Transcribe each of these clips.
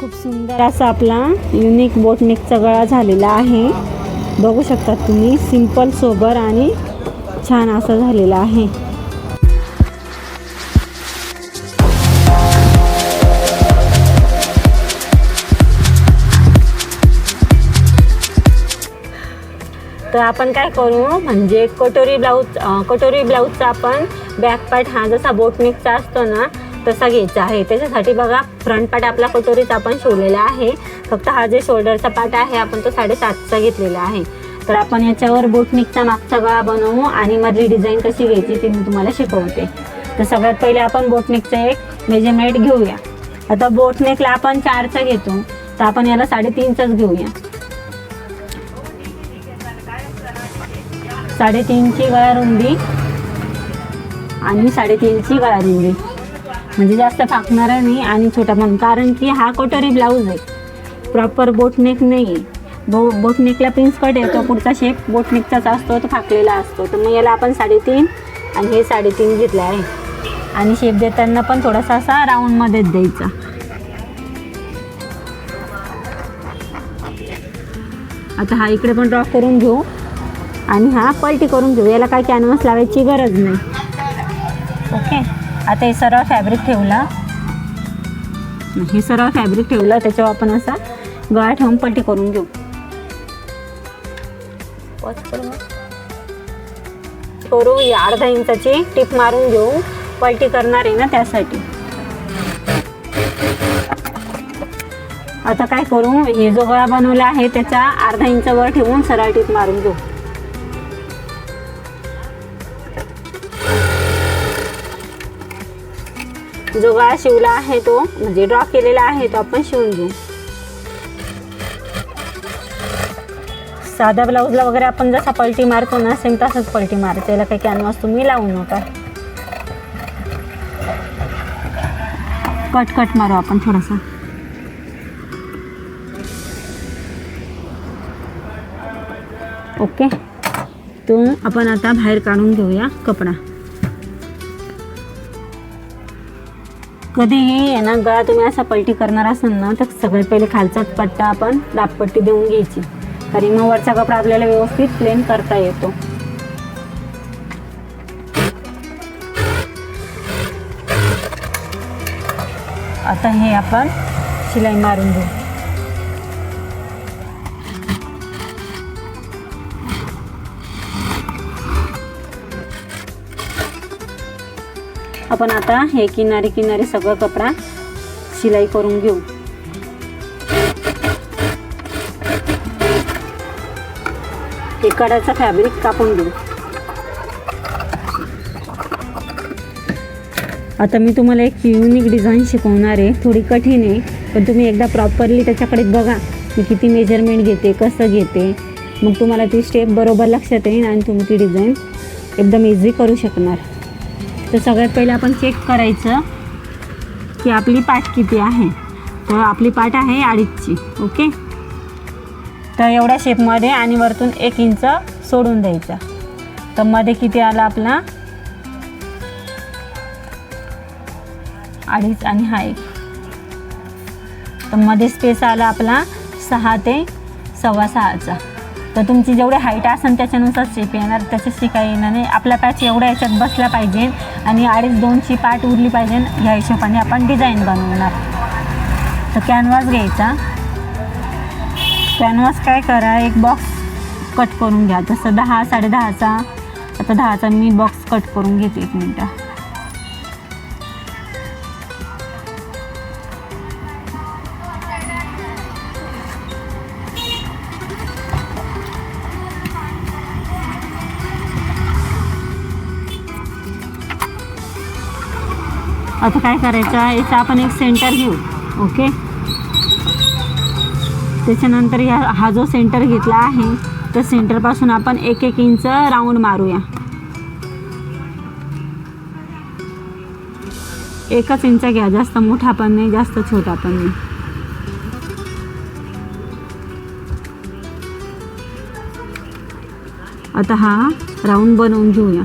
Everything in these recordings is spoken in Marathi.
खूप सुंदर असा आपला युनिक बोटनेकचा गळा झालेला आहे. बघू शकतात तुम्ही सिंपल सोबर आणि छान असा झालेला आहे. तर आपण काय करू म्हणजे कटोरी ब्लाऊज कटोरी ब्लाऊजचा आपण बॅक पार्ट हा जसा बोटनेकचा असतो ना तसा घ्यायचा आहे. त्याच्यासाठी बघा फ्रंट पार्ट आपला कटोरीचा आपण शिवलेला आहे. फक्त हा जे शोल्डरचा पार्ट आहे आपण तो साडेसातचा घेतलेला आहे. तर आपण याच्यावर बोटनिकचा मागचा गळा बनवू आणि मधली डिझाईन कशी घ्यायची ती मी तुम्हाला शिकवते. तर सगळ्यात पहिले आपण बोटनिकचं एक मेजरमेंट घेऊया. आता बोटनेकला आपण चारचा घेतो. तर आपण याला साडेतीनचाच घेऊया. साडेतीनची गळा रुंदी आणि साडेतीनची गळा रुंदी म्हणजे जास्त फाकणार नाही आणि छोटा पण. कारण की हा कटोरी ब्लाऊज आहे. प्रॉपर बोटनेक नाही आहे बो बोटनेकला प्रिन्स कट येतो पुढचा शेप बोटनेकचाच असतो तो फाकलेला असतो. तर मग याला आपण साडेतीन आणि हे साडेतीन घेतलं आहे. आणि शेप देताना पण थोडासा असा राऊंडमध्येच द्यायचा. आता हा इकडे पण ड्रॉप करून घेऊ. आणि हा पलटी करून घेऊ. याला काय कॅनव्हास लावायची गरज नाही. ओके आता हे सरळ फॅब्रिक ठेवला. हे सरळ फॅब्रिक ठेवलं त्याच्यावर आपण असा गळा ठेवून पलटी करून घेऊ. करू ही अर्धा इंचाची टिप मारून घेऊ. पलटी करणार आहे ना त्यासाठी. आता काय करू हे जो गळा बनवला आहे त्याचा अर्धा इंच वर ठेवून सरळ टिप मारून घेऊ. जो गळा शिवला आहे तो म्हणजे ड्रॉ केलेला आहे तो आपण शिवून घेऊ. साध्या ब्लाऊजला वगैरे आपण जसा पलटी मारतो ना सेम तसंच पलटी मारायचं याला काही कॅनव्हास तुम्ही लावू नका. कट कट मारू आपण थोडासा. ओके तो आपण आता बाहेर काढून घेऊया कपडा. कधीही आहे ना गळा तुम्ही असा पलटी करणार असाल ना तर सगळ्यात पहिले खालचाच पट्टा आपण दाबपट्टी देऊन घ्यायची. कारण मग वरचा कपडा आपल्याला व्यवस्थित प्लेन करता येतो. आता हे आपण शिलाई मारून घेऊ. आपण आता हे किनारी किनारी सगळं कपडा शिलाई करून घेऊ. हे फॅब्रिक कापून घेऊ. आता मी तुम्हाला एक युनिक डिझाईन शिकवणार आहे. थोडी कठीण आहे पण तुम्ही एकदा प्रॉपरली त्याच्याकडे बघा मी किती मेजरमेंट घेते कसं घेते. मग तुम्हाला ती स्टेप बरोबर लक्षात येईल आणि तुम्ही ती डिझाईन एकदम इझी करू शकणार. तर सगळ्यात पहिले आपण चेक करायचं की आपली पाठ किती आहे. तर आपली पाठ आहे अडीचची ओके तर एवढ्या शेपमध्ये आणि वरतून एक इंच सोडून द्यायचा. तर मध्ये किती आला आपला? अडीच आणि हा एक. तर मध्ये स्पेस आला आपला सहा ते सव्वा सहाचा. तर तुमची जेवढी हाईट असेल त्याच्यानुसार शेप येणार. त्याच्याशी शिका येणार नाही आपला पॅच एवढ्या याच्यात बसला पाहिजे आणि अडीच दोनची पाट उरली पाहिजे ह्या हिशोबाने आपण डिझाईन बनवणार. तर कॅनव्हास घ्यायचा. कॅनव्हास काय करा एक बॉक्स कट करून घ्या. जसं दहा साडेदहाचा आता दहाचा मी बॉक्स कट करून घेते एक मिनटं. आता काय करायचं याचा आपण एक सेंटर घेऊ ओके त्याच्यानंतर या हा जो सेंटर घेतला आहे त्या सेंटरपासून आपण एक एक इंच राऊंड मारूया. एकच इंच घ्या जास्त मोठा पण नाही जास्त छोटा पण नाही. आता हा राऊंड बनवून घेऊया.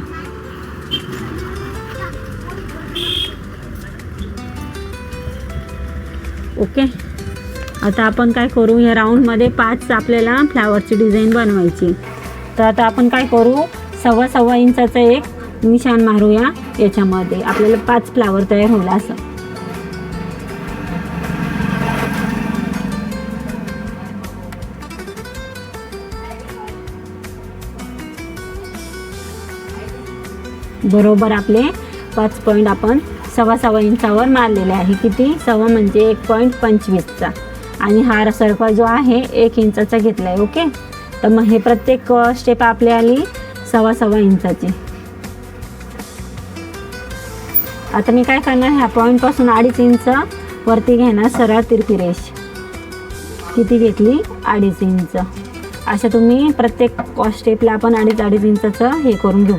ओके? आता आपण काय करू? या राऊंडमध्ये पाच आपल्याला फ्लावरची डिझाईन बनवायची. तर आता आपण काय करू? सव्वा सव्वा इंचाचं एक निशाण मारूया याच्यामध्ये. आपल्याला पाच फ्लावर तयार होईल असं. बरोबर आपले पाच पॉईंट आपण सव्वा सव्वा इंचावर मारलेले आहे. किती? सव्वा म्हणजे एक पॉईंट पंचवीसचा. आणि हा सर्कल जो आहे एक इंचाचा घेतला आहे ओके? तर मग हे प्रत्येक स्टेप आपली आली सव्वा सव्वा इंचाची. आता मी काय करणार? ह्या पॉईंटपासून अडीच इंच वरती घेणार सरळ तिरपी रेष किती घेतली? अडीच इंच. अशा तुम्ही प्रत्येक स्टेपला आपण अडीच अडीच इंचाचं हे करून घेऊ.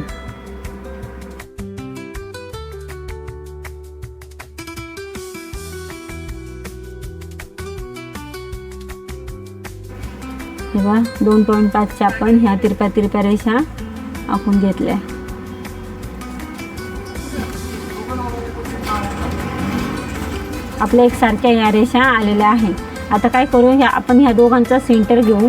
बघा दोन पॉईंट पाचच्या आपण ह्या तिरप्या तिरप्या रेषा आखून घेतल्या. आपल्या एकसारख्या या रेषा आलेल्या आहे. आता काय करू ह्या आपण ह्या दोघांचा सेंटर घेऊ.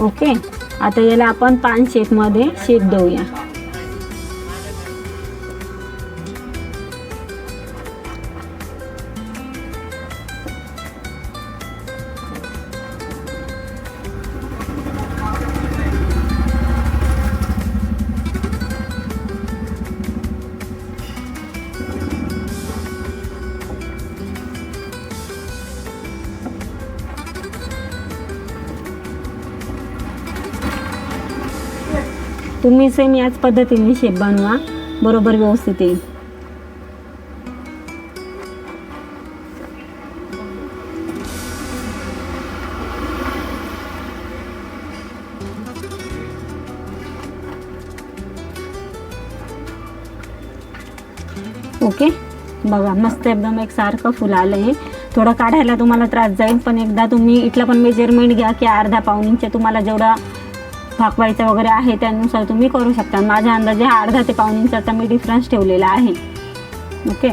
ओके आता याला आपण पान शेपमध्ये शेप देऊया. तुम्ही सेम याच पद्धतीने शेप बनवा. बरोबर व्यवस्थित येईल. ओके? बघा मस्त एकदम एक सारखं फुल आलं आहे थोडं काढायला तुम्हाला त्रास जाईल पण एकदा तुम्ही इथलं पण मेजरमेंट घ्या की अर्धा पाऊन इंच तुम्हाला जेवढा भाकवायचं वगैरे आहे त्यानुसार तुम्ही करू शकता. माझ्या अंदाजे हा अर्धा ते पाऊन इंचाचा मी डिफरन्स ठेवलेला आहे. ओके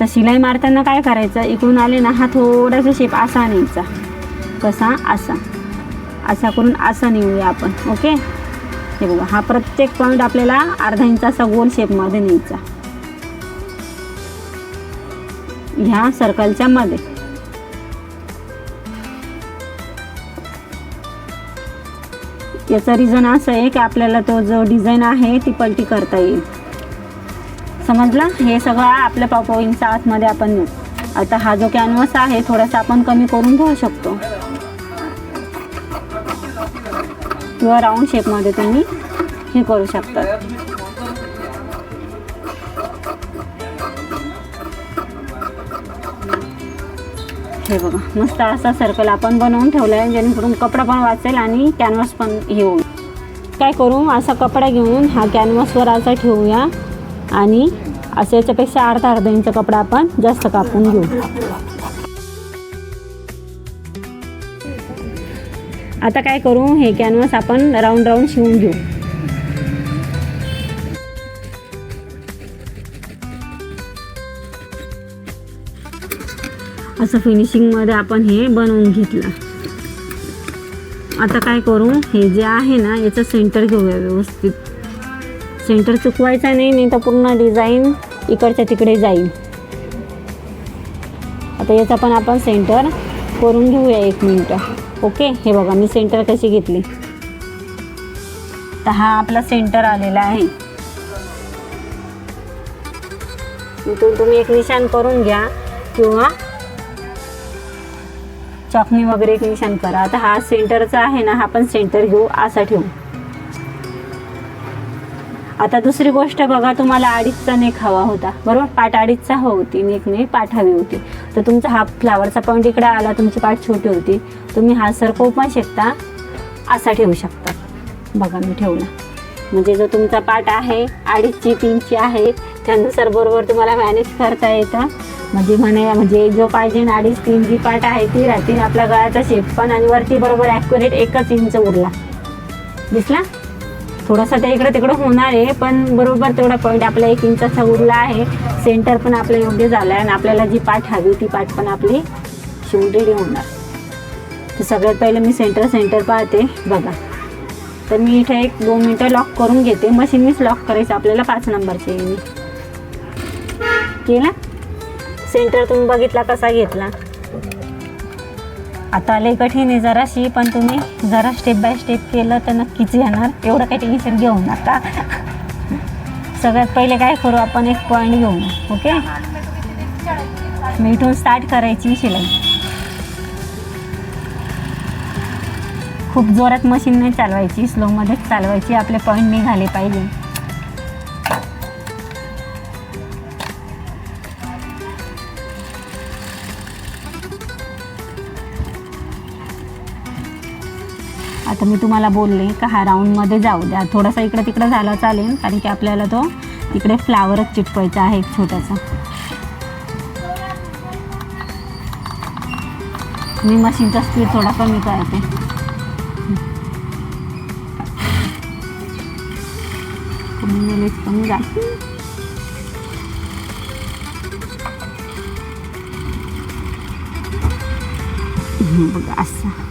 तर शिलाई मारताना काय करायचं? इकडून आले ना हा थोडासा शेप असा न्यायचा. कसा? असा. असा करून असा नेऊया आपण. ओके हे बघा हा प्रत्येक पॉईंट आपल्याला अर्धा इंचाचा गोल शेपमध्ये न्यायचा. ह्या सर्कलच्या मध्ये. याचं रिझन असं आहे की आपल्याला तो जो डिझाईन आहे ती पलटी करता येईल. समजलं? हे सगळं आपल्या पावपावींच्या आतमध्ये आपण आता हा जो कॅनव्हस आहे थोडासा आपण कमी करून घेऊ शकतो. किंवा राऊंड शेपमध्ये तुम्ही हे करू शकता. हे बघा. मस्त असा सर्कल आपण बनवून ठेवला आहे जेणेकरून कपडा पण वाचेल आणि कॅनव्हास पण हे होईल काय करू? असा कपडा घेऊन हा कॅनव्हासवर असा ठेवूया. आणि असं याच्यापेक्षा अर्धा अर्धा इंच कपडा आपण जास्त कापून घेऊ. आता काय करू? हे कॅनव्हास आपण राऊंड राऊंड शिवून घेऊ. असं फिनिशिंगमध्ये आपण हे बनवून घेतलं. आता काय करू? हे जे आहे ना याचं सेंटर घेऊया व्यवस्थित. सेंटर चुकवायचा नाही नाही तर पूर्ण डिझाईन इकडच्या तिकडे जाईल. आता याचा पण आपण सेंटर करून घेऊया एक मिनटं. ओके हे बघा मी सेंटर कशी घेतली. तर हा आपला सेंटर आलेला आहे. इथून तुम्ही एक निशाण करून घ्या किंवा चॉकनी वगैरे एक निशाण करा. आता हा सेंटरचा आहे ना हा पण सेंटर घेऊ असा ठेवू. आता दुसरी गोष्ट बघा तुम्हाला अडीचचा नेक हवा होता. बरोबर? पाठ अडीचचा होती नेकने पाठ हवी होती. तर तुमचा हा फ्लावरचा पॉईंट इकडे आला तुमची पाठ छोटी होती. तुम्ही हा सरकवू पण शकता असा ठेवू शकता. बघा मी ठेवला. म्हणजे जो तुमचा पाठ आहे अडीचची तीनची आहे त्यानुसार बरोबर तुम्हाला मॅनेज करता येतं. म्हणजे म्हणे म्हणजे जो पाहिजे ना अडीच तीन जी पाठ आहे ती राहतील आपल्या गळ्याचा शेप पण आणि वरती बरोबर ॲक्युरेट एकच इंच उरला. दिसला? थोडासा त्या इकडं तिकडं होणार आहे पण बरोबर तेवढा पॉईंट आपला एक इंचाचा उरला आहे. सेंटर पण आपलं योग्य झालं आहे आणि आपल्याला जी पाठ हवी ती पाठ पण आपली शिवून रेडी होणार. तर सगळ्यात पहिले मी सेंटर सेंटर पाहते. बघा. तर मी इथे एक दोन मिनटं लॉक करून घेते. मशीन मीच लॉक करायचं. आपल्याला पाच नंबरचे मी केला? सेंटर तुम्ही बघितला कसा घेतला? आता लय कठीण आहे जराशी पण तुम्ही जरा स्टेप बाय स्टेप केलं तर नक्कीच येणार. एवढं काही टेन्शन घेऊ नका. सगळ्यात पहिले काय करू आपण? एक पॉईंट घेऊ. ओके मी इथून स्टार्ट करायची शिलाई. खूप जोरात मशीन नाही चालवायची. स्लोमध्येच चालवायची. आपले पॉईंट निघाले पाहिजे. आता मी तुम्हाला बोलले का हा राऊंडमध्ये जाऊ द्या. थोडासा इकडं तिकडं झाला चालेल कारण की आपल्याला तो इकडे फ्लावरच चिटकवायचा आहे एक छोटासा. मी मशीनचा स्पीड थोडा कमी करते. कमी जाते बघा असं.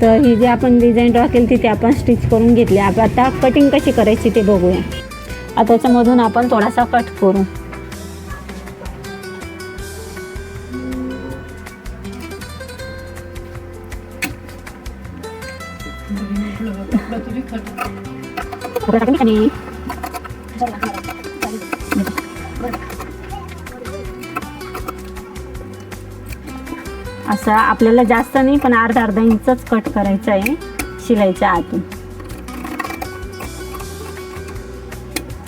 तर ही जी आपण डिझाईन ड्रॉ केली ती आपण स्टिच करून घेतली. आप- आता कटिंग कशी करायची ते बघूया. आता त्याच्यामधून आपण थोडासा कट करू. असं आपल्याला जास्त नाही पण अर्धा अर्धा इंचच कट करायचं आहे शिलाईच्या आतून.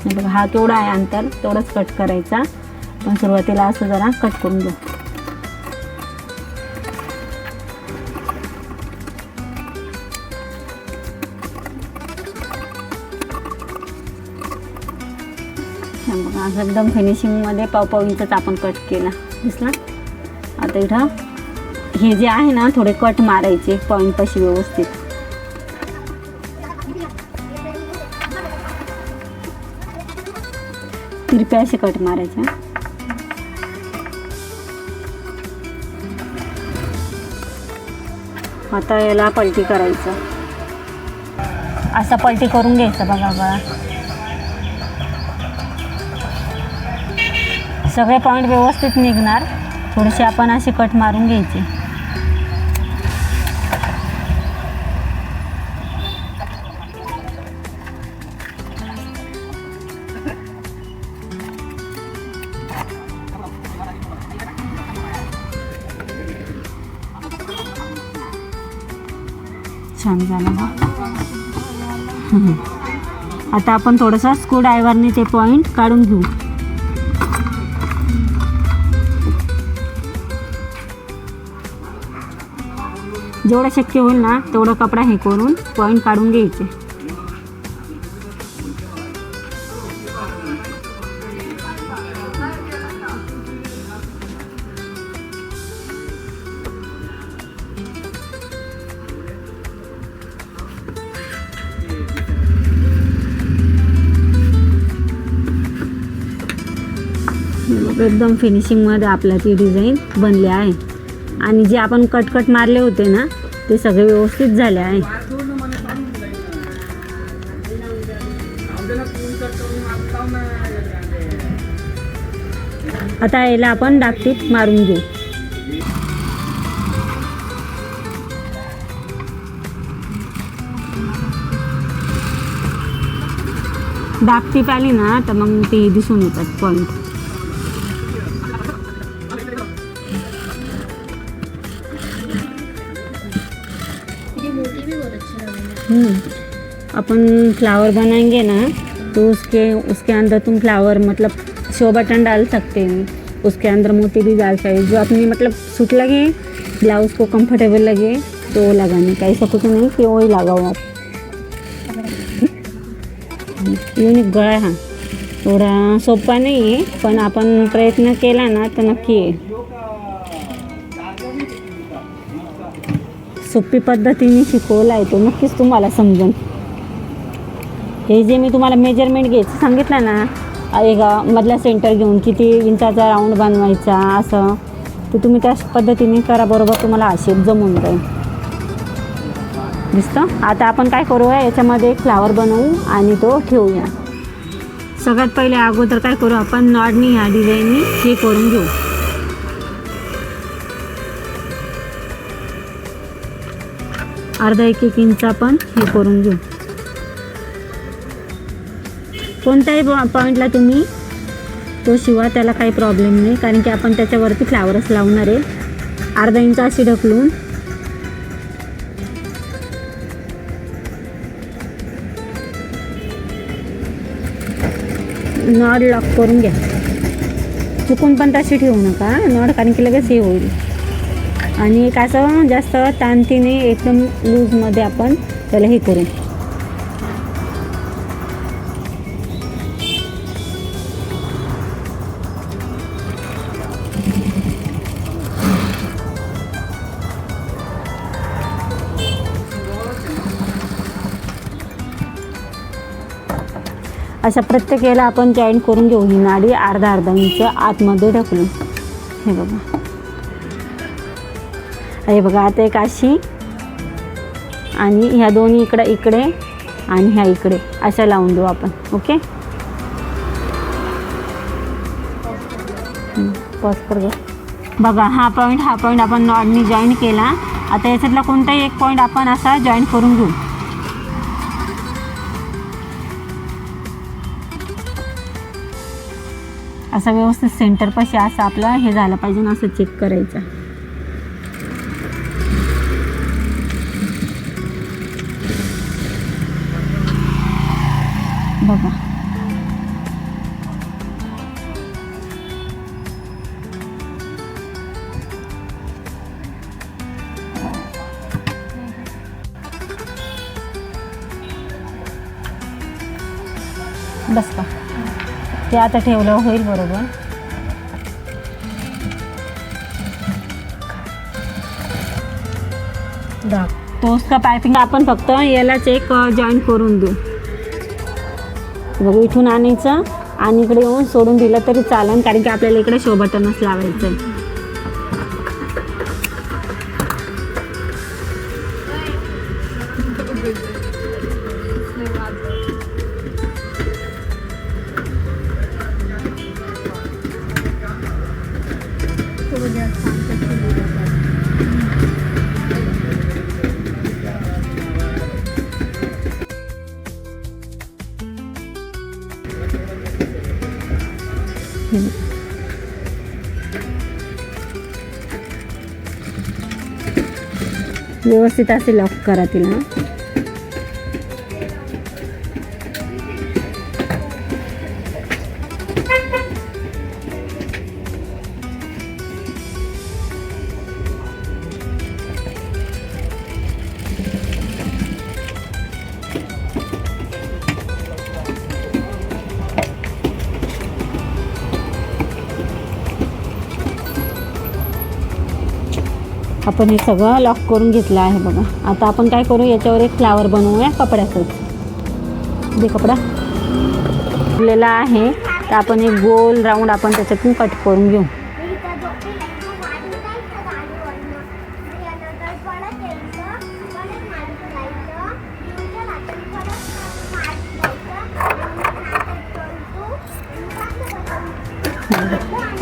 बघा हा तेवढा आहे अंतर तेवढंच कट करायचा. पण सुरुवातीला असं जरा कट करून घ्या बघा एकदम फिनिशिंगमध्ये पाव पाव इंचच आपण कट केला. दिसला? आता इथं हे जे आहे ना थोडे कट मारायचे पॉईंट पाशी व्यवस्थित. तिरपे असे कट मारायचे आता याला पलटी करायचं. असं पलटी करून घ्यायचं बघा बघा. सगळे पॉईंट व्यवस्थित निघणार. थोडेसे आपण असे कट मारून घ्यायचे. छान झालं बा आता आपण थोडंसं स्क्रू ड्रायव्हरने ते पॉईंट काढून घेऊ. जेवढं शक्य होईल ना तेवढं कपडा हे करून पॉईंट काढून घ्यायचे. एकदम फिनिशिंगमध्ये आपल्या ती डिझाईन बनली आहे. आणि जे आपण कटकट मारले होते ना ते सगळे व्यवस्थित झाले आहे. आता याला आपण डागटीप मारून घेऊ. डागटीप आली ना तर मग ते दिसून येतात पॉईंट अपन फ्लावर बनाएंगे ना तो उसके उसके अंदर तुम फ्लावर मतलब शो बटन डाल सकते हो। उसके अंदर मोती भी डाल सकते हो। जो अपनी मतलब सूट लगे ब्लाउज को कंफर्टेबल लगे तो वो लगाने का। ऐसा कुछ नहीं कि वही लगाओ आप। युनिक गळा आहे हा। थोडा सोपा नाही आहे पण आपण प्रयत्न केला ना तर नक्की आहे सोपी पद्धतीने शिकवला आहे तो नक्कीच तुम्हाला समजेल हे जे मी तुम्हाला मेजरमेंट घ्यायचं सांगितलं ना एक मधला सेंटर घेऊन किती इंचाचा राऊंड बनवायचा असं ते तुम्ही त्या पद्धतीने करा बरोबर तुम्हाला आशेप जमून जाईल. दिसतं? आता आपण काय करूया याच्यामध्ये एक फ्लावर बनवू आणि तो ठेवूया. सगळ्यात पहिले अगोदर काय करू आपण नॉडनी ह्या डिझाईननी हे करून घेऊ. अर्धा एक एक इंच आपण हे करून घेऊ. कोणत्याही पॉईंटला तुम्ही तो शिवा त्याला काही प्रॉब्लेम नाही. कारण की आपण त्याच्यावरती फ्लावरच लावणार आहे. अर्धा इंच अशी ढकलून. नॉड लॉक करून घ्या. चुकून पण तशी ठेवू नका नॉड कारण की लगेच हे होईल. आणि एक असं जास्त ताणतीने एकदम लूजमध्ये आपण त्याला हे करू. अशा प्रत्येक याला आपण जॉईन करून घेऊ ही नाडी अर्धा अर्धा इंच आतमध्ये ढकलून. हे बघा. हे बघा आता एक अशी आणि ह्या दोन्ही इकडं इकडे आणि ह्या इकडे. अशा लावून देऊ आपण ओके? पॉज कर बघा हा पॉईंट हा पॉईंट आपण नॉडनी जॉईन केला. आता याच्यातला कोणताही एक पॉईंट आपण असा जॉईन करून घेऊ. असा व्यवस्थित सेंटरपाशी असं आपलं हे झालं पाहिजे ना असं चेक करायचं. बघा. बस का ते आता ठेवलं होईल बरोबर. दा तो पायपिंग आपण फक्त यालाच एक जॉईन करून देऊ. बघू इथून आणायचं आणि इकडे येऊन सोडून दिलं तरी चालेल कारण की आपल्याला इकडे शो बटनच लावायचं आहे व्यवस्थित असे लॉक करा तिला आपण हे सगळं लॉक करून घेतलं आहे बघा. आता आपण काय करू याच्यावर एक फ्लावर बनवूया कपड्याचं. जे कपडा. दिलेला आहे. तर आपण एक गोल राऊंड आपण त्याच्यातून कट करून घेऊ.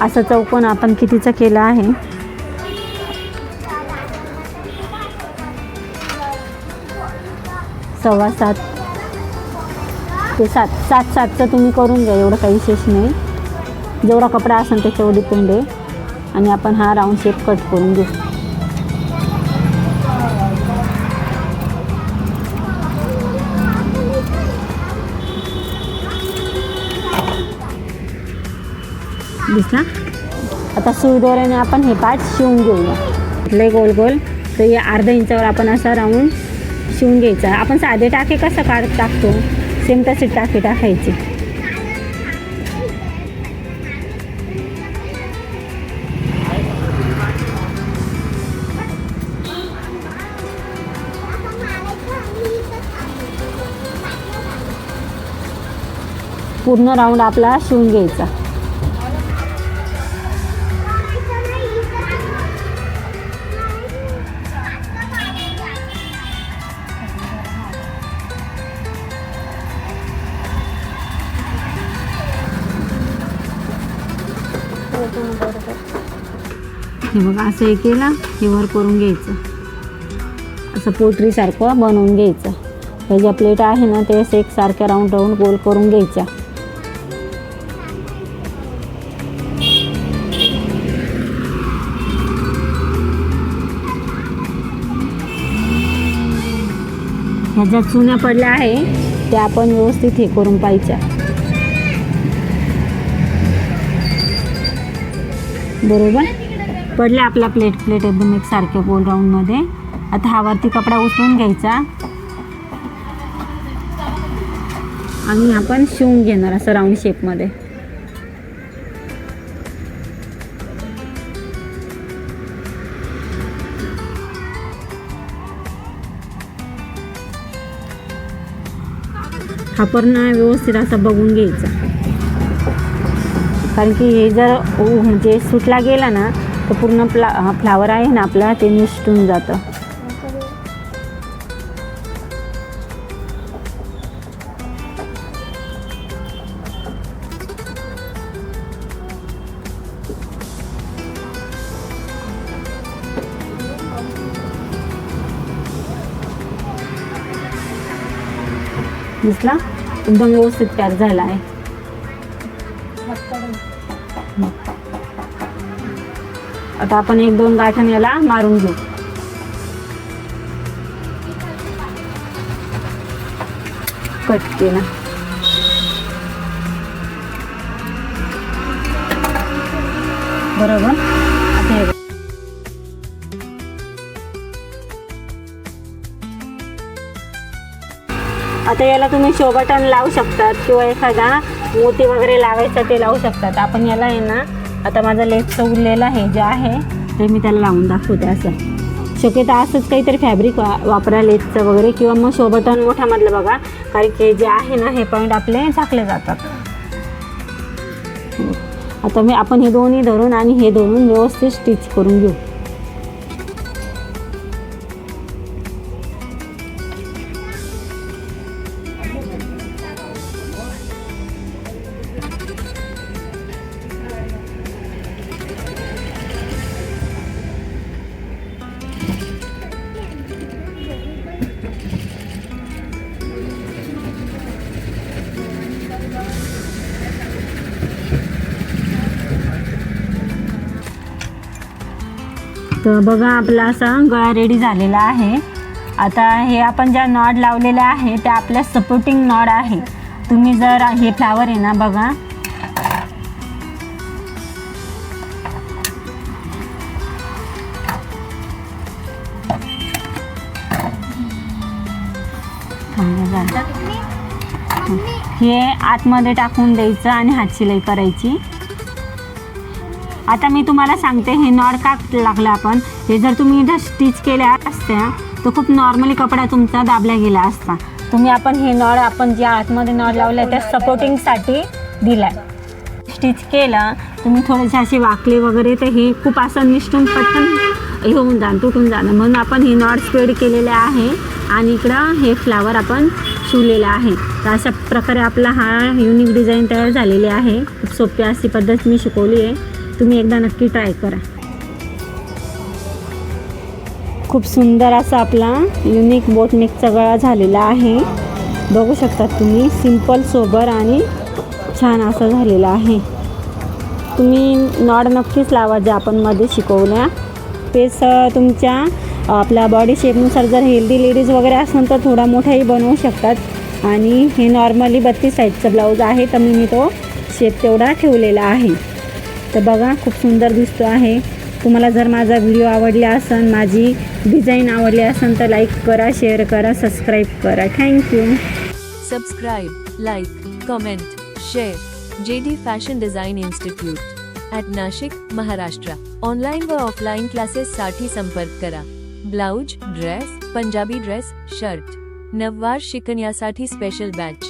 असं चौकोन आपण कितीचं केलं आहे? सव्वा सात. ते सात सात सातचं तुम्ही करून घ्या एवढं काही विशेष नाही. जेवढा कपडा असेल त्याच्यावर डिपेंड आहे. आणि आपण हा राऊंड शेप कट करून घेऊ. दिसला? आता सुईदोऱ्याने आपण हे पाच शिवून घेऊया. लय गोल गोल तर या अर्धा इंचावर आपण असा राऊंड शिवून घ्यायचा. आपण साधे टाके कसं काढ टाकतो? सेम तसे टाके टाकायचे. पूर्ण राऊंड आपला शिवून घ्यायचा. हे बघा असं हे केलं हे वर करून घ्यायचं. असं पोटरीसारखं बनवून घ्यायचं. हे ज्या प्लेट आहे ना ते असं एकसारख्या राऊंड राऊंड गोल करून घ्यायच्या. ह्या ज्या चुन्या पडल्या आहे त्या आपण व्यवस्थित हे करून पाहिजे बरोबर? पडल्या आपला प्लेट प्लेट एकदम एक सारख्या गोल राऊंडमध्ये आता हा वरती कपडा उचलून घ्यायचा. आणि आपण शिवून घेणार असं राऊंड शेपमध्ये हा पूर्ण व्यवस्थित असा बघून घ्यायचा. कारण की हे जर म्हणजे सुटला गेला ना तर पूर्ण फ्ला फ्लावर आहे ना आपला ते निसटून जातं. दिसला? एकदम व्यवस्थित पॅक झाला आहे. आता आपण एक दोन गाठण याला मारून घेऊ. कट केला. बरोबर? आता आता याला तुम्ही शोभा लावू शकतात किंवा एखादा मोती वगैरे लावायचं ते लावू शकतात. आपण याला आहे ना आता माझं लेपचं उरलेलं आहे जे आहे ते मी त्याला लावून दाखवते असं. शक्यतो असंच काहीतरी फॅब्रिक वा वापरा लेसचं वगैरे किंवा मग शो बटन मोठ्यामधलं बघा. कारण की जे आहे ना हे पॉईंट आपले झाकले जातात. आता मी आपण हे दोन्ही धरून आणि हे धरून व्यवस्थित स्टिच करून घेऊ. बघा आपला असा गळा रेडी झालेला आहे. आता हे आपण ज्या नॉड लावलेल्या आहे त्या आपल्या सपोर्टिंग नॉड आहे तुम्ही जर हे फ्लावर आहे ना बघा. हे आतमध्ये टाकून द्यायचं आणि हात शिलाई करायची. आता मी तुम्हाला सांगते हे नॉड का लागलं आपण? हे जर तुम्ही इथं स्टिच केल्या असत्या तर खूप नॉर्मली कपडा तुमचा दाबला गेला असता. तुम्ही आपण हे नॉड आपण ज्या आतमध्ये नॉड लावलं त्या सपोर्टिंगसाठी दिला स्टिच केलं तुम्ही थोडेसे असे वाकले वगैरे तर हे खूप असं निष्ठून पटकन हे होऊन जाणं तुटून जाणं. म्हणून आपण हे नॉड स्पेड केलेले आहे आणि इकडं हे फ्लावर आपण शिवलेलं आहे. तर अशा प्रकारे आपला हा युनिक डिझाईन तयार झालेली आहे. खूप सोपी अशी पद्धत मी शिकवली आहे. तुम्ही एकदा नक्की ट्राय करा. खूप सुंदर असा आपला युनिक बोटनेकचा गळा झालेला आहे. बघू शकतात तुम्ही सिंपल सोबर आणि छान असं झालेलं आहे. तुम्ही नॉड नक्कीच लावा जे आपण मध्ये शिकवल्या. तेच तुमच्या आपल्या बॉडी शेपनुसार जर हेल्दी लेडीज वगैरे असेल तर थोडा मोठाही बनवू शकतात. आणि हे नॉर्मली बत्तीस साईजचा ब्लाऊज आहे तर मी तो शेप तेवढा ठेवलेला आहे. तर बघा खूप सुंदर दिसतो आहे. तुम्हाला जर माझा व्हिडिओ आवडला असेल माझी डिझाईन आवडली असेल तर लाईक करा शेअर करा सबस्क्राईब करा. Thank you subscribe like comment share J D fashion design institute at Nashik Maharashtra online व ऑफलाईन क्लासेससाठी संपर्क करा. Blouse dress Punjabi dress shirt नववार शिकण्यासाठी स्पेशल बॅच